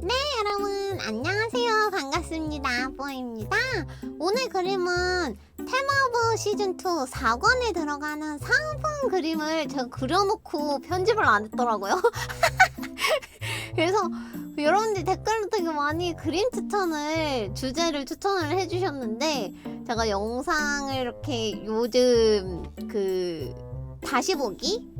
네, 여러분. 안녕하세요. 반갑습니다. 뽀입니다. 오늘 그림은 테마부 시즌2 4권에 들어가는 상품 그림을 제가 그려놓고 편집을 안 했더라고요. 그래서 여러분들이 댓글로 되게 많이 그림 추천을 주제를 추천을 해주셨는데 제가 영상을 이렇게 요즘 그 다시 보기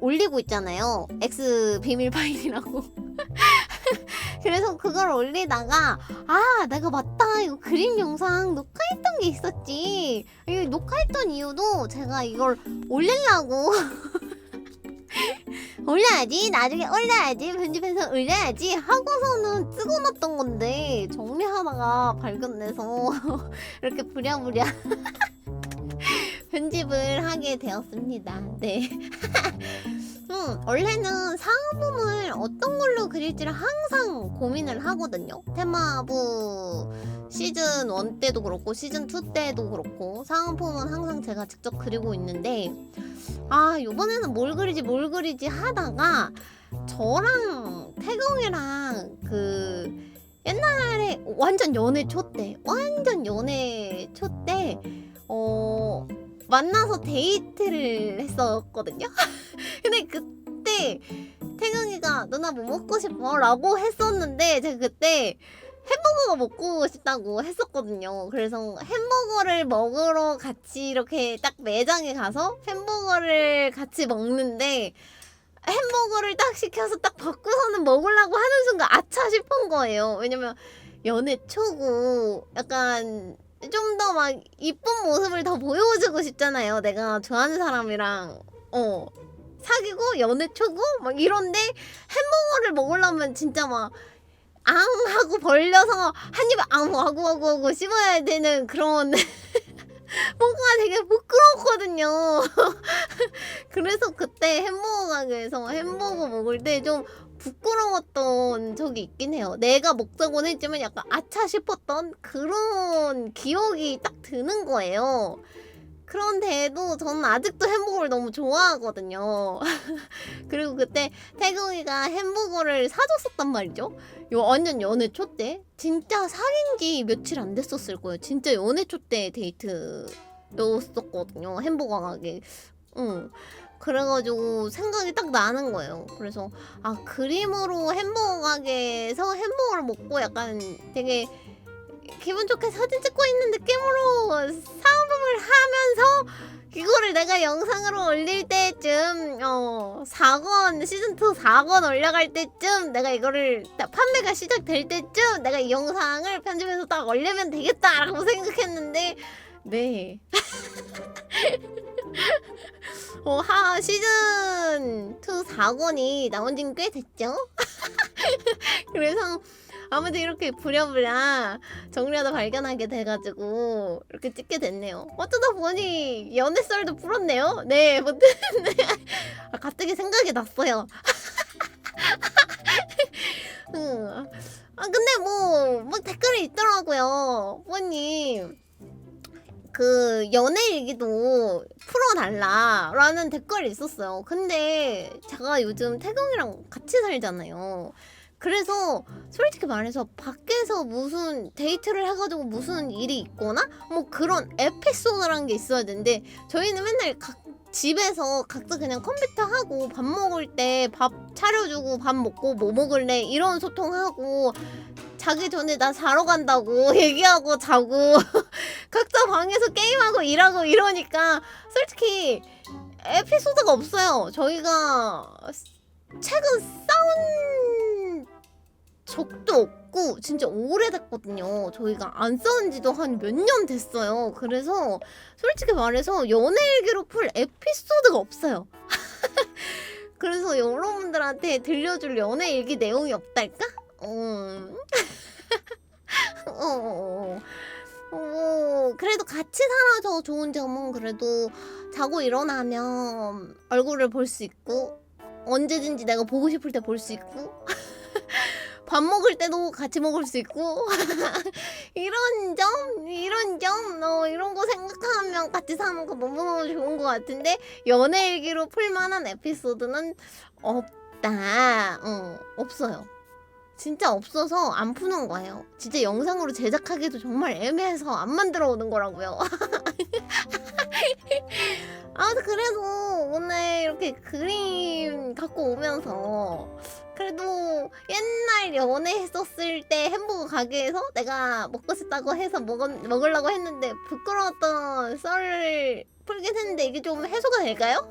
올리고 있잖아요. X 비밀 파일이라고. 그래서 그걸 올리다가 아 내가 맞다. 이거 그림 영상 녹화했던 게 있었지. 이 녹화했던 이유도 제가 이걸 올리려고. 올려야지. 나중에 올려야지. 편집해서 올려야지 하고서는 찍어놨던 건데 정리하다가 발견돼서 이렇게 부랴부랴 편집을 하게 되었습니다. 네 음, 원래는 상품을 어떤 걸로 그릴지를 항상 고민을 하거든요. 테마부 시즌 1 때도 그렇고 시즌 2 때도 그렇고 상품은 항상 제가 직접 그리고 있는데 아 이번에는 뭘 그리지 뭘 그리지 하다가 저랑 태경이랑 그 옛날에 완전 연애 초 때 완전 연애 초때 어 만나서 데이트를 했었거든요. 근데 그때 태경이가 누나 뭐 먹고 싶어? 라고 했었는데 제가 그때 햄버거가 먹고 싶다고 했었거든요. 그래서 햄버거를 먹으러 같이 이렇게 딱 매장에 가서 햄버거를 같이 먹는데 햄버거를 딱 시켜서 딱 받고서는 먹으려고 하는 순간 아차 싶은 거예요. 왜냐면 연애 초고 약간 좀 더 막 이쁜 모습을 더 보여주고 싶잖아요. 내가 좋아하는 사람이랑 어 사귀고 연애 초고 막 이런데 햄버거를 먹으려면 진짜 막 앙 하고 벌려서 한 입에 앙 하고 하고 하고 씹어야 되는 그런 뭔가 되게 부끄럽거든요. 그래서 그때 햄버거 가게에서 햄버거 먹을 때 좀 부끄러웠던 적이 있긴 해요. 내가 먹자고는 했지만 약간 아차 싶었던 그런 기억이 딱 드는 거예요. 그런데도 저는 아직도 햄버거를 너무 좋아하거든요. 그리고 그때 태경이가 햄버거를 사줬었단 말이죠. 요 완전 연애 초 때. 진짜 사귄 지 며칠 안 됐었을 거예요. 진짜 연애 초 때 데이트였었거든요. 햄버거 가게. 응. 그래가지고 생각이 딱 나는 거예요. 그래서 아 그림으로 햄버거 가게에서 햄버거를 먹고 약간 되게 기분 좋게 사진 찍고 있는 느낌으로 사업을 하면서 이거를 내가 영상으로 올릴 때쯤 어 4권 시즌 2 4권 올라갈 때쯤 내가 이거를 딱 판매가 시작될 때쯤 내가 이 영상을 편집해서 딱 올리면 되겠다라고 생각했는데 네. 어, 하 시즌 2 4권이 나온 지는 꽤 됐죠? 그래서 아무튼 이렇게 부랴부랴 정리하다 발견하게 돼가지고 이렇게 찍게 됐네요. 어쩌다 보니 연애 썰도 풀었네요. 네, 네. 아, 갑자기 생각이 났어요. 음. 아 근데 뭐, 뭐 댓글이 있더라고요. 부모님 그 연애 얘기도 풀어달라라는 댓글이 있었어요. 근데 제가 요즘 태경이랑 같이 살잖아요. 그래서 솔직히 말해서 밖에서 무슨 데이트를 해가지고 무슨 일이 있거나 뭐 그런 에피소드란 게 있어야 되는데 저희는 맨날 각 집에서 각자 그냥 컴퓨터 하고 밥 먹을 때 밥 차려주고 밥 먹고 뭐 먹을래 이런 소통하고 자기 전에 나 자러 간다고 얘기하고 자고 각자 방에서 게임하고 일하고 이러니까 솔직히 에피소드가 없어요. 저희가 최근 싸운 적도 없고 진짜 오래됐거든요. 저희가 안 싸운 지도 한 몇 년 됐어요. 그래서 솔직히 말해서 연애 얘기로 풀 에피소드가 없어요. 그래서 여러분들한테 들려줄 연애 얘기 내용이 없달까? 음. 어. 어. 어, 그래도 같이 살아서 좋은 점은 그래도 자고 일어나면 얼굴을 볼 수 있고 언제든지 내가 보고 싶을 때 볼 수 있고 밥 먹을 때도 같이 먹을 수 있고 이런 점 이런 점 어, 이런 거 생각하면 같이 사는 거 너무너무 좋은 것 같은데 연애 일기로 풀만한 에피소드는 없다. 어, 없어요. 진짜 없어서 안 푸는 거예요. 진짜 영상으로 제작하기도 정말 애매해서 안 만들어 오는 거라고요. 아무튼 그래도 오늘 이렇게 그림 갖고 오면서 그래도 옛날 연애했었을 때 햄버거 가게에서 내가 먹고 싶다고 해서 먹, 먹으려고 했는데 부끄러웠던 썰을 풀긴 했는데 이게 좀 해소가 될까요?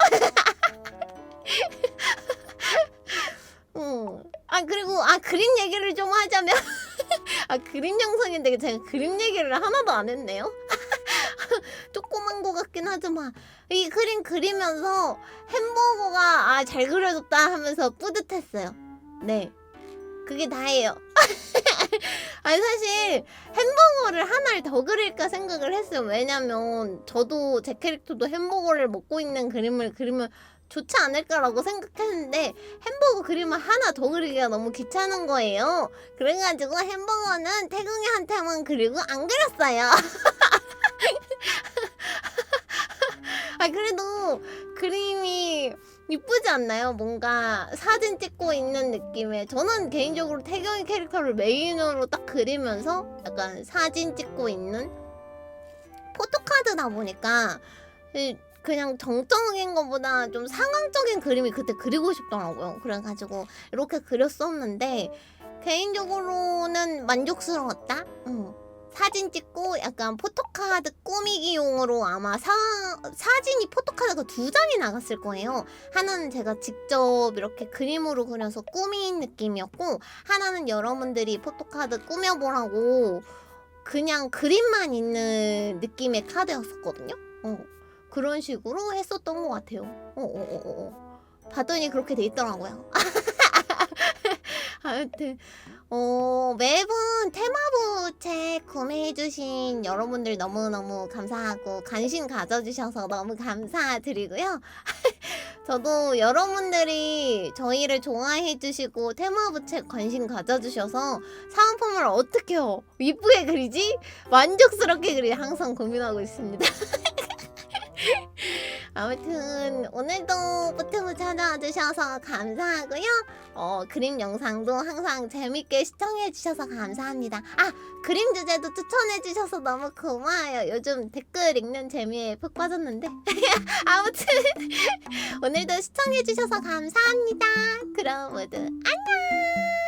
음. 아 그리고 아 그림 얘기를 좀 하자면 아 그림 영상인데 제가 그림 얘기를 하나도 안 했네요. 조그만 거 같긴 하지만 이 그림 그리면서 햄버거가 아 잘 그려졌다 하면서 뿌듯했어요. 네. 그게 다예요. 아니 사실 햄버거를 하나를 더 그릴까 생각을 했어요. 왜냐면 저도 제 캐릭터도 햄버거를 먹고 있는 그림을 그리면 좋지 않을까라고 생각했는데 햄버거 그림을 하나 더 그리기가 너무 귀찮은 거예요. 그래가지고 햄버거는 태경이한테만 그리고 안 그렸어요. 아 그래도 그림이 이쁘지 않나요? 뭔가 사진 찍고 있는 느낌에 저는 개인적으로 태경이 캐릭터를 메인으로 딱 그리면서 약간 사진 찍고 있는 포토카드다 보니까 이- 그냥 정적인 것보다 좀 상황적인 그림이 그때 그리고 싶더라고요. 그래가지고 이렇게 그렸었는데 개인적으로는 만족스러웠다. 응. 사진 찍고 약간 포토카드 꾸미기용으로 아마 사, 사진이 포토카드가 두 장이 나갔을 거예요. 하나는 제가 직접 이렇게 그림으로 그려서 꾸민 느낌이었고 하나는 여러분들이 포토카드 꾸며보라고 그냥 그림만 있는 느낌의 카드였었거든요. 어. 그런 식으로 했었던 것 같아요. 어, 어, 어, 어. 어. 봤더니 그렇게 돼 있더라고요. 아무튼 어, 매번 테마부 책 구매해주신 여러분들 너무너무 감사하고 관심 가져주셔서 너무 감사드리고요. 저도 여러분들이 저희를 좋아해주시고 테마부 책 관심 가져주셔서 사은품을 어떻게 요 이쁘게 그리지? 만족스럽게 그리 항상 고민하고 있습니다. 아무튼 오늘도 포트부 찾아와 주셔서 감사하고요. 어, 그림 영상도 항상 재밌게 시청해 주셔서 감사합니다. 아, 그림 주제도 추천해 주셔서 너무 고마워요. 요즘 댓글 읽는 재미에 푹 빠졌는데. 아무튼 오늘도 시청해 주셔서 감사합니다. 그럼 모두 안녕.